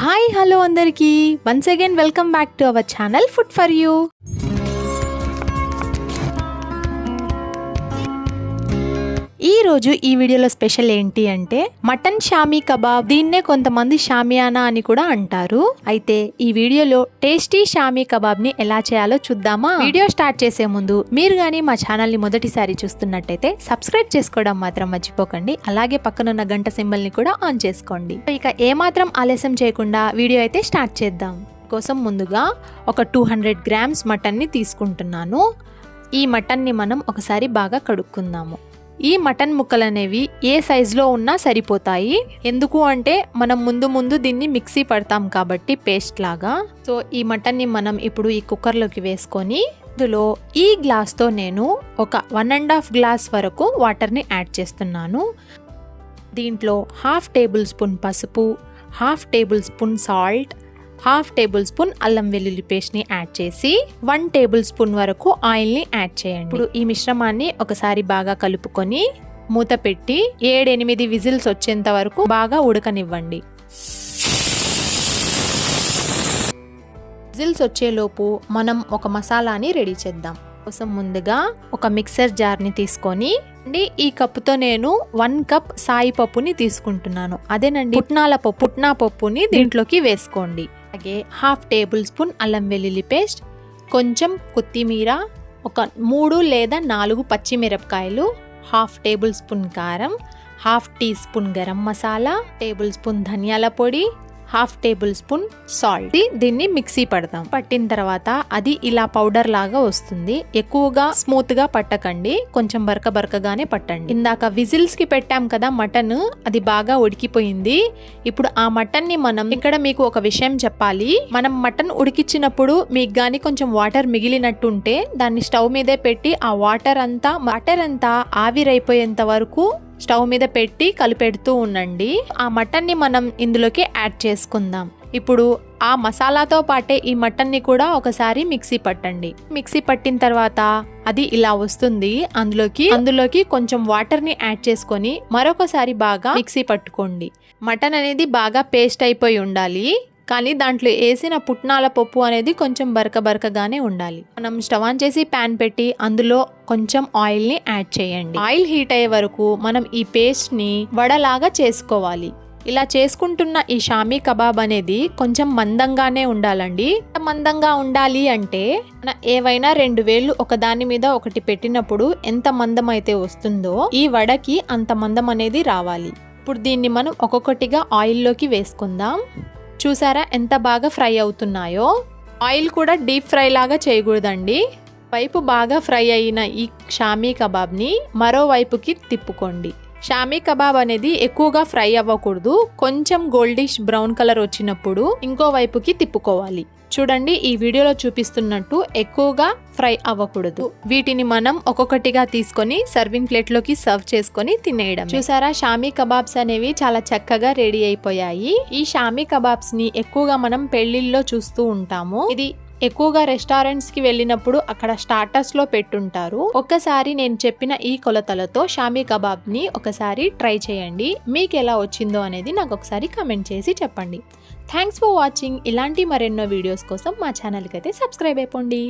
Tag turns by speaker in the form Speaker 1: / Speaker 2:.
Speaker 1: Hi hello అందరికీ. Once again welcome back to our channel food for you ఈరోజు రోజు ఈ వీడియోలో స్పెషల్ ఏంటి అంటే మటన్ షామీ కబాబ్. దీన్నే కొంతమంది షామియానా అని కూడా అంటారు. అయితే ఈ వీడియోలో టేస్టీ షామీ కబాబ్ని ఎలా చేయాలో చూద్దామా? వీడియో స్టార్ట్ చేసే ముందు మీరు గానీ మా ఛానల్ని మొదటిసారి చూస్తున్నట్టయితే సబ్స్క్రైబ్ చేసుకోవడం మాత్రం మర్చిపోకండి. అలాగే పక్కనున్న గంట సింబల్ని కూడా ఆన్ చేసుకోండి. ఇక ఏమాత్రం ఆలస్యం చేయకుండా వీడియో అయితే స్టార్ట్ చేద్దాం. కోసం ముందుగా ఒక టూ హండ్రెడ్ గ్రామ్స్ మటన్ని తీసుకుంటున్నాను. ఈ మటన్ని మనం ఒకసారి బాగా కడుక్కుందాము. ఈ మటన్ ముక్కలు అనేవి ఏ సైజులో ఉన్నా సరిపోతాయి. ఎందుకు అంటే మనం ముందు ముందు దీన్ని మిక్సీ పడతాం కాబట్టి పేస్ట్ లాగా. సో ఈ మటన్ని మనం ఇప్పుడు ఈ కుక్కర్లోకి వేసుకొని ఇందులో ఈ గ్లాస్తో నేను ఒక వన్ అండ్ హాఫ్ గ్లాస్ వరకు వాటర్ని యాడ్ చేస్తున్నాను. దీంట్లో హాఫ్ టేబుల్ స్పూన్ పసుపు half tablespoon salt half tablespoon అల్లం వెల్లుల్లి పేస్ట్ని యాడ్ చేసి వన్ టేబుల్ స్పూన్ వరకు ఆయిల్ని యాడ్ చేయండి. ఇప్పుడు ఈ మిశ్రమాన్ని ఒకసారి బాగా కలుపుకొని మూత పెట్టి ఏడెనిమిది విజిల్స్ వచ్చేంత వరకు బాగా ఉడకనివ్వండి. విజిల్స్ వచ్చేలోపు మనం ఒక మసాలాని రెడీ చేద్దాం. కోసం ముందుగా ఒక మిక్సర్ జార్ని తీసుకొని అండి ఈ కప్పుతో నేను వన్ కప్ సాయి పప్పుని తీసుకుంటున్నాను. అదేనండి పుట్నాల పప్పు. పుట్నా పప్పుని దీంట్లోకి వేసుకోండి. అలాగే హాఫ్ టేబుల్ స్పూన్ అల్లం వెల్లుల్లి పేస్ట్ కొంచెం కొత్తిమీర ఒక మూడు లేదా నాలుగు పచ్చిమిరపకాయలు హాఫ్ టేబుల్ స్పూన్ కారం half teaspoon garam masala tablespoon ధనియాల పొడి హాఫ్ టేబుల్ స్పూన్ సాల్ట్. దీన్ని మిక్సీ పడతాం. పట్టిన తర్వాత అది ఇలా పౌడర్ లాగా వస్తుంది. ఎక్కువగా స్మూత్గా పట్టకండి. కొంచెం బరక బరకగానే పట్టండి. ఇందాక విజిల్స్కి పెట్టాం కదా మటన్ అది బాగా ఉడికిపోయింది. ఇప్పుడు ఆ మటన్ని మనం ఇక్కడ మీకు ఒక విషయం చెప్పాలి. మనం మటన్ ఉడికిచ్చినప్పుడు మీకు గాని కొంచెం వాటర్ మిగిలినట్టుంటే దాన్ని స్టవ్ మీదే పెట్టి ఆ వాటర్ అంతా వాటర్ అంతా ఆవిరైపోయేంత వరకు స్టవ్ మీద పెట్టి కలిపెడుతూ ఉండండి. ఆ మటన్ని మనం ఇందులోకి యాడ్ చేసుకుందాం. ఇప్పుడు ఆ మసాలాతో పాటే ఈ మటన్ని కూడా ఒకసారి మిక్సీ పట్టండి. మిక్సీ పట్టిన తర్వాత అది ఇలా వస్తుంది. అందులోకి అందులోకి కొంచెం వాటర్ని యాడ్ చేసుకొని మరొకసారి బాగా మిక్సీ పట్టుకోండి. మటన్ అనేది బాగా పేస్ట్ అయిపోయి ఉండాలి. కానీ దాంట్లో వేసిన పుట్నాల పప్పు అనేది కొంచెం బరక బరకగానే ఉండాలి. మనం స్టవ్ ఆన్ చేసి ప్యాన్ పెట్టి అందులో కొంచెం ఆయిల్ని యాడ్ చేయండి. ఆయిల్ హీట్ అయ్యే వరకు మనం ఈ పేస్ట్ని వడలాగా చేసుకోవాలి. ఇలా చేసుకుంటున్న ఈ షామీ కబాబ్ అనేది కొంచెం మందంగానే ఉండాలండి. మందంగా ఉండాలి అంటే మన ఏవైనా రెండు వేళ్ళు ఒక దాని మీద ఒకటి పెట్టినప్పుడు ఎంత మందం అయితే వస్తుందో ఈ వడకి అంత మందం అనేది రావాలి. ఇప్పుడు దీన్ని మనం ఒక్కొక్కటిగా ఆయిల్లోకి వేసుకుందాం. చూసారా ఎంత బాగా ఫ్రై అవుతున్నాయో? ఆయిల్ కూడా డీప్ ఫ్రై లాగా చేయకూడదండి. వైపు బాగా ఫ్రై అయిన ఈ షామీ కబాబ్ని మరోవైపుకి తిప్పుకోండి. షామీ కబాబ్ అనేది ఎక్కువగా ఫ్రై అవ్వకూడదు. కొంచెం గోల్డిష్ బ్రౌన్ కలర్ వచ్చినప్పుడు ఇంకో వైపుకి తిప్పుకోవాలి. చూడండి ఈ వీడియోలో చూపిస్తున్నట్టు ఎక్కువగా ఫ్రై అవ్వకూడదు. వీటిని మనం ఒక్కొక్కటిగా తీసుకొని సర్వింగ్ ప్లేట్లోకి సర్వ్ చేసుకొని తినేయడం చూసారా షామీ కబాబ్స్ అనేవి చాలా చక్కగా రెడీ అయిపోయాయి. ఈ షామీ కబాబ్స్ని ఎక్కువగా మనం పెళ్ళిళ్ళలో చూస్తూ ఉంటాము. ఇది ఎక్కువగా రెస్టారెంట్స్కి వెళ్ళినప్పుడు అక్కడ స్టార్టర్స్లో పెట్టుంటారు. ఒక్కసారి నేను చెప్పిన ఈ కొలతలతో షామీ కబాబ్ని ఒకసారి ట్రై చేయండి. మీకు ఎలా వచ్చిందో అనేది నాకు ఒకసారి కమెంట్ చేసి చెప్పండి. Thanks for watching. ఇలాంటి మరెన్నో వీడియోస్ కోసం మా ఛానల్కి అయితే సబ్స్క్రైబ్ అయిపోండి.